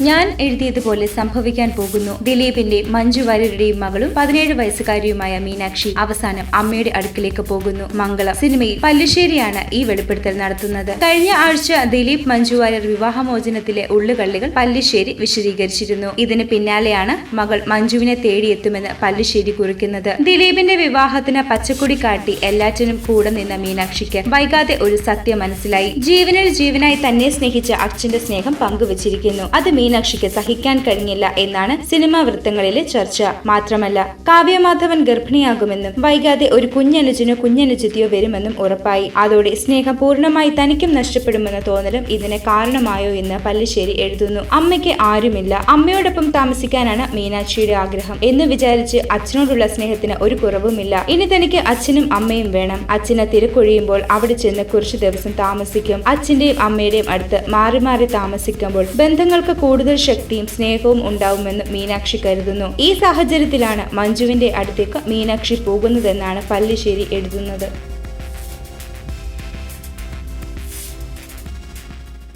ഞാൻ എഴുതിയതുപോലെ സംഭവിക്കാൻ പോകുന്നു. ദിലീപിന്റെ മഞ്ജു വാര്യരുടെയും മകളും പതിനേഴ് വയസ്സുകാരിയുമായ മീനാക്ഷി അവസാനം അമ്മയുടെ അടുക്കിലേക്ക് പോകുന്നു. മംഗള സിനിമയിൽ പല്ലുശ്ശേരിയാണ് ഈ വെളിപ്പെടുത്തൽ നടത്തുന്നത്. കഴിഞ്ഞ ആഴ്ച ദിലീപ് മഞ്ജു വാര്യർ വിവാഹമോചനത്തിലെ ഉള്ളുകള്ളികൾ പല്ലുശ്ശേരി വിശദീകരിച്ചിരുന്നു. ഇതിന് പിന്നാലെയാണ് മകൾ മഞ്ജുവിനെ തേടിയെത്തുമെന്ന് പല്ലുശ്ശേരി കുറിക്കുന്നത്. ദിലീപിന്റെ വിവാഹത്തിന് പച്ചക്കൊടി കാട്ടി എല്ലാറ്റിനും കൂടെ നിന്ന മീനാക്ഷിക്ക് വൈകാതെ ഒരു സത്യം മനസ്സിലായി. ജീവനിൽ ജീവനായി തന്നെ സ്നേഹിച്ച അച്ഛന്റെ സ്നേഹം പങ്കുവച്ചിരിക്കുന്നു. അത് മീനാക്ഷിക്ക് സഹിക്കാൻ കഴിഞ്ഞില്ല എന്നാണ് സിനിമാ വൃത്തങ്ങളിലെ ചർച്ച. മാത്രമല്ല കാവ്യമാധവൻ ഗർഭിണിയാകുമെന്നും വൈകാതെ ഒരു കുഞ്ഞനുജനോ കുഞ്ഞനുജത്തിയോ വരുമെന്നും ഉറപ്പായി. അതോടെ സ്നേഹം പൂർണമായി തനിക്കും നഷ്ടപ്പെടുമെന്ന തോന്നലും ഇതിന് കാരണമായോ എന്ന് പല്ലിശ്ശേരി എഴുതുന്നു. അമ്മയ്ക്ക് ആരുമില്ല. അമ്മയോടൊപ്പം താമസിക്കാനാണ് മീനാക്ഷിയുടെ ആഗ്രഹം എന്ന് വിചാരിച്ച് അച്ഛനോടുള്ള സ്നേഹത്തിന് ഒരു കുറവുമില്ല. ഇനി തനിക്ക് അച്ഛനും അമ്മയും വേണം. അച്ഛനെ തിരക്കൊഴിയുമ്പോൾ അവിടെ ചെന്ന് കുറച്ചു ദിവസം താമസിക്കും. അച്ഛന്റെയും അമ്മയുടെയും അടുത്ത് മാറി മാറി താമസിക്കുമ്പോൾ ബന്ധങ്ങൾക്ക് കൂടുതൽ ശക്തിയും സ്നേഹവും ഉണ്ടാവുമെന്ന് മീനാക്ഷി കരുതുന്നു. ഈ സാഹചര്യത്തിലാണ് മഞ്ജുവിന്റെ അടുത്തേക്ക് മീനാക്ഷി പോകുന്നതെന്നാണ് പല്ലിശ്ശേരി എഴുതുന്നത്.